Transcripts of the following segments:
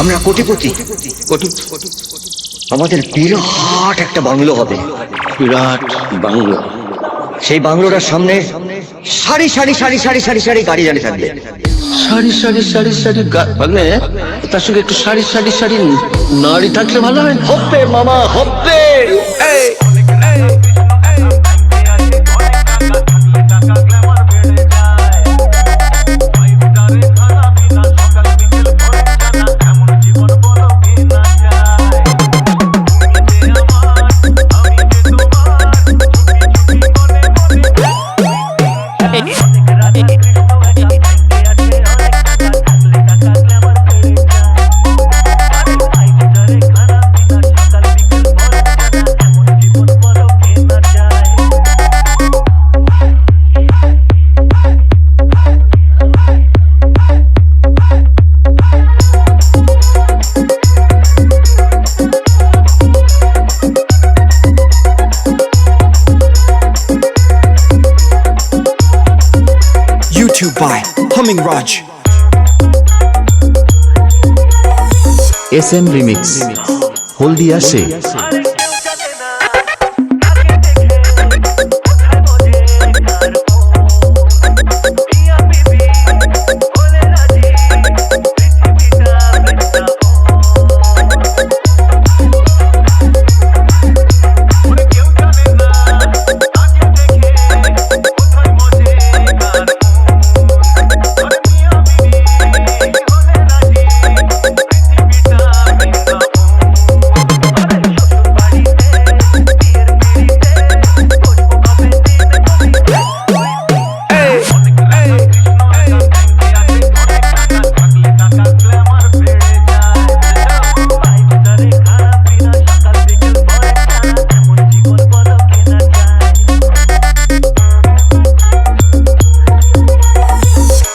আমরা কোটিপতি কোটি আমাদের বিরাট একটা বাংলো হবে বিরাট বাংলো সেই বাংলোটার সামনে সারি সারি সারি সারি সারি সারি গাড়ি জানি থাকবে সারি সারি সারি সারি মানে তার সঙ্গে একটু সারি সারি সারি নারী থাকলে ভালো হয়? হপ্পে মামা হপ্পে YouTube by Humming Raj. SM Remix. Remix Haldia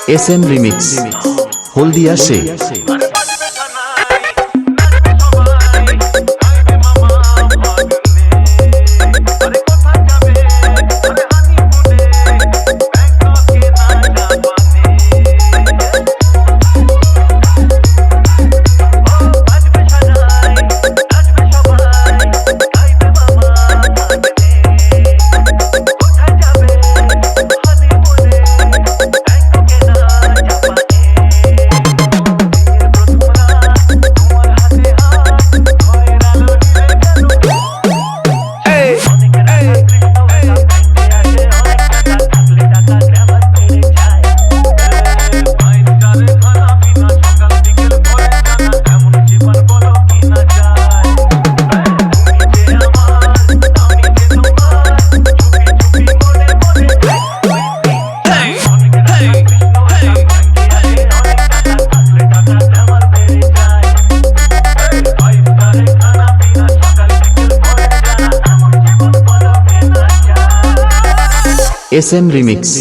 S M remix Haldia say S M remix.